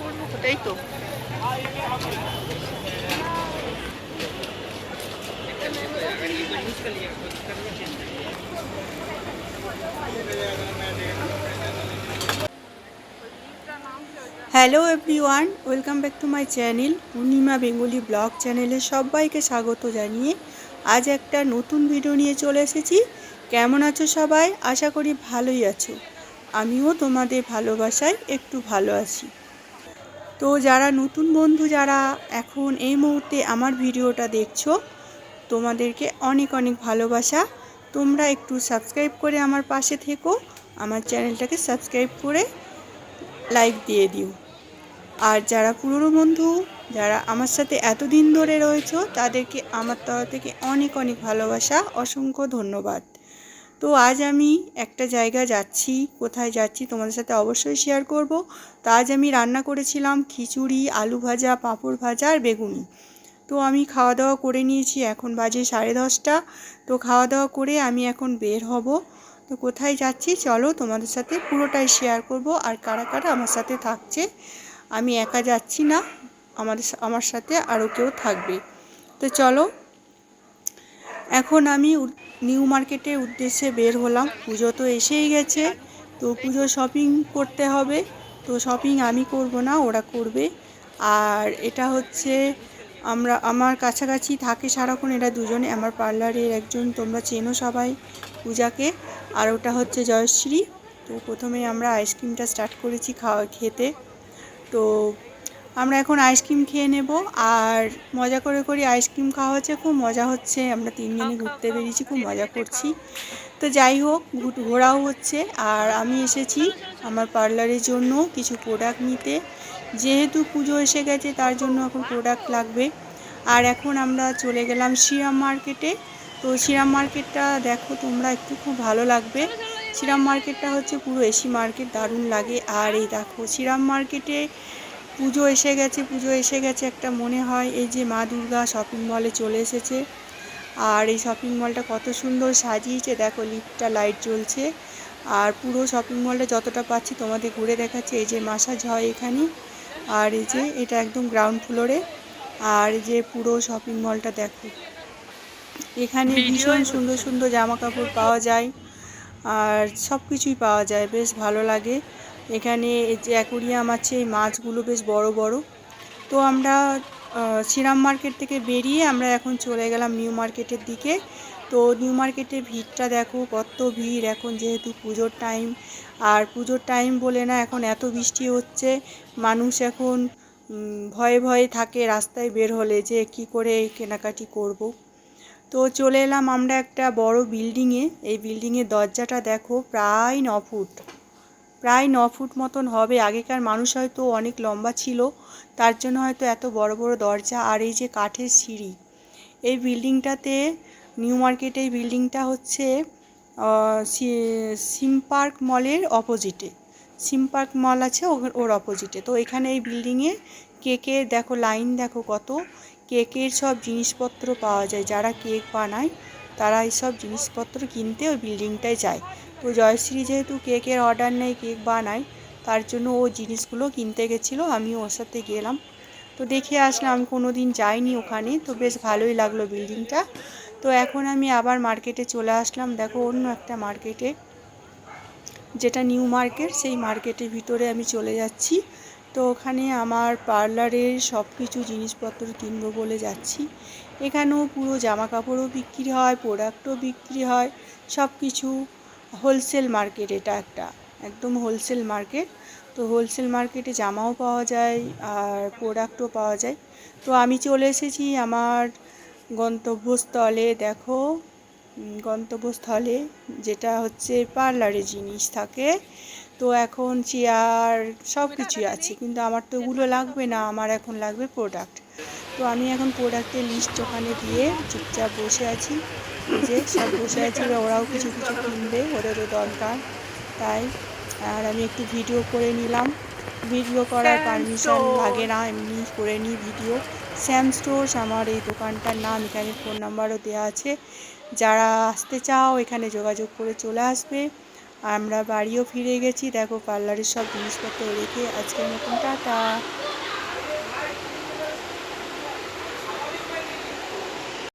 করব, ওটাই তো। Hello everyone welcome back to my channel Purnima Bengali blog চ্যানেলে সবাইকে স্বাগত জানিয়ে আজ একটা নতুন ভিডিও নিয়ে চলে এসেছি। কেমন আছো সবাই? আশা করি ভালোই আছো। আমিও তোমাদের ভালোবাসায় একটু ভালো আছি। তো যারা নতুন বন্ধু যারা এখন এই মুহূর্তে আমার ভিডিওটা দেখছ, তোমাদেরকে অনেক অনেক ভালোবাসা। তোমরা একটু সাবস্ক্রাইব করে আমার পাশে থেকো, আমার চ্যানেলটাকে সাবস্ক্রাইব করে লাইক দিয়ে দিও। আর যারা পুরনো বন্ধু, যারা আমার সাথে এতদিন ধরে রয়েছো, তাদেরকে আমার তরফ থেকে অনেক অনেক ভালোবাসা, অসংখ্য ধন্যবাদ। তো আজ আমি একটা জায়গা যাচ্ছি, কোথায় যাচ্ছি তোমাদের সাথে অবশ্যই শেয়ার করব। তো আজ আমি রান্না করেছিলাম খিচুড়ি, আলু ভাজা, পাঁপড় ভাজা আর বেগুনি। তো আমি খাওয়া দাওয়া করে নিয়েছি, এখন বাজে সাড়ে দশটা। তো খাওয়া দাওয়া করে আমি এখন বের হব। তো কোথায় যাচ্ছি চলো তোমাদের সাথে পুরোটাই শেয়ার করব আর কারা কারা আমার সাথে থাকছে। আমি একা যাচ্ছি না, আমাদের আমার সাথে আরও কেউ থাকবে। তো চলো, এখন আমি নিউ মার্কেটের উদ্দেশ্যে বের হলাম। পুজো তো এসেই গেছে, তো পুজো শপিং করতে হবে। তো শপিং আমি করব না, ওরা করবে। আর এটা হচ্ছে, আমরা, আমার কাছাকাছি থাকে সারাক্ষণ এরা দুজনে। আমার পার্লারের একজন, তোমরা চেনো সবাই, পূজাকে। আর ওটা হচ্ছে জয়শ্রী। তো প্রথমে আমরা আইসক্রিমটা স্টার্ট করেছি খাওয়া, খেতে। তো আমরা এখন আইসক্রিম খেয়ে নেব আর মজা করে করে আইসক্রিম খাওয়া হচ্ছে, খুব মজা হচ্ছে। আমরা তিনজনে ঘুরতে বেরিয়েছি, খুব মজা করছি। তো যাই হোক ঘোরাও হচ্ছে। আর আমি এসেছি আমার পার্লারের জন্য কিছু প্রোডাক্ট নিতে। যেহেতু পুজো এসে গেছে, তার জন্য এখন প্রোডাক্ট লাগবে। আর এখন আমরা চলে গেলাম শ্রীরাম মার্কেটে তো শ্রীরাম মার্কেটটা দেখো তোমরা, একটু খুব ভালো লাগবে। শ্রীরাম মার্কেটটা হচ্ছে পুরো এসি মার্কেট দারুণ লাগে। আর এই দেখো, শ্রীরাম মার্কেটে পুজো এসে গেছে পুজো এসে গেছে একটা মনে হয় এই যে মা দুর্গা শপিং মলে চলে এসেছে। আর এই শপিং মলটা কত সুন্দর সাজিয়েছে দেখো লিফটটা লাইট জ্বলছে। আর পুরো শপিং মলটা যতটা পাচ্ছি তোমাদের ঘুরে দেখাচ্ছে এই যে মাসাজ হয় এখানে। আর এই যে এটা একদম গ্রাউন্ড ফ্লোরে আর এই যে পুরো শপিং মলটা দেখো। এখানে ভীষণ সুন্দর সুন্দর জামা কাপড় পাওয়া যায়। আর সব কিছুই পাওয়া যায় বেশ ভালো লাগে। এখানে যে অ্যাকোরিয়াম আছে, এই মাছগুলো বেশ বড় বড়। তো আমরা শ্রীরাম মার্কেট থেকে বেরিয়ে আমরা এখন চলে গেলাম নিউ মার্কেটের দিকে। তো নিউ মার্কেটের ভিড়টা দেখো, কত ভিড়। এখন যেহেতু পুজোর টাইম, আর পুজোর টাইম বলে না, এখন এত বৃষ্টি হচ্ছে, মানুষ এখন ভয়ে ভয়ে থাকে রাস্তায় বের হলে যে কি করে কেনাকাটি করব। তো চলে এলাম আমরা একটা বড় বিল্ডিংয়ে। এই বিল্ডিংয়ের দরজাটা দেখো, প্রায় ন ফুট। প্রায় ন ফুট মতন হবে। আগেকার মানুষ হয়তো অনেক লম্বা ছিল, তার জন্য হয়তো এত বড় বড় দরজা আর এই যে কাঠের সিঁড়ি। এই বিল্ডিংটাতে, নিউ মার্কেট এই বিল্ডিংটা হচ্ছে সিম পার্ক মলের অপোজিটে। সিম পার্ক মল আছে ওর অপোজিটে। তো এখানে এই বিল্ডিংয়ে কেকের, দেখো লাইন দেখো কত, কেকের সব জিনিসপত্র পাওয়া যায়। যারা কেক বানায়, তারা এই সব জিনিসপত্র কিনতে ওই বিল্ডিংটায় যায়। তো জয়শ্রী যেহেতু কেকের অর্ডার নেই, কেক বানায় তার জন্য ও জিনিসগুলো কিনতে গেছিল আমি ওর সাথে গেলাম। তো দেখে আসলাম আমি কোনো দিন যাইনি ওখানে, তো বেশ ভালোই লাগল বিল্ডিংটা তো এখন আমি আবার মার্কেটে চলে আসলাম। দেখো, অন্য একটা মার্কেটে যেটা নিউ মার্কেট সেই মার্কেটের ভিতরে আমি চলে যাচ্ছি। তো ওখানে আমার পার্লারের সব কিছু জিনিসপত্র কিনবো বলে যাচ্ছি। এখানেও পুরো জামা কাপড়ও বিক্রি হয় প্রোডাক্টও বিক্রি হয় সব কিছু হোলসেল মার্কেট এটা একটা, একদম হোলসেল মার্কেট। তো হোলসেল মার্কেটে জামাও পাওয়া যায় আর প্রোডাক্টও পাওয়া যায়। তো আমি চলে এসেছি আমার গন্তব্যস্থলে, দেখো গন্তব্যস্থলে যেটা হচ্ছে পার্লারে জিনিস থাকে। তো এখন চেয়ার সব কিছুই আছে কিন্তু আমার তো ওগুলো লাগবে না আমার এখন লাগবে প্রোডাক্ট তো আমি এখন প্রোডাক্টের লিস্ট ওখানে দিয়ে চুপচাপ বসে আছি যে সব বসে আছি ওরাও কিছু কিছু কিনবে ওদেরও দরকার তাই। আর আমি একটু ভিডিও করে নিলাম। ভিডিও করার পারমিশন লাগে না এমনি করে নিই ভিডিও স্যাম স্টোর্স আমার এই দোকানটার নাম এখানে ফোন নাম্বারও দেওয়া আছে। যারা আসতে চাও এখানে যোগাযোগ করে চলে আসবে। আমরা বাড়িও ফিরে গেছি। দেখো পার্লারের সব জিনিসপত্র রেখে আজকের মতন টাটা।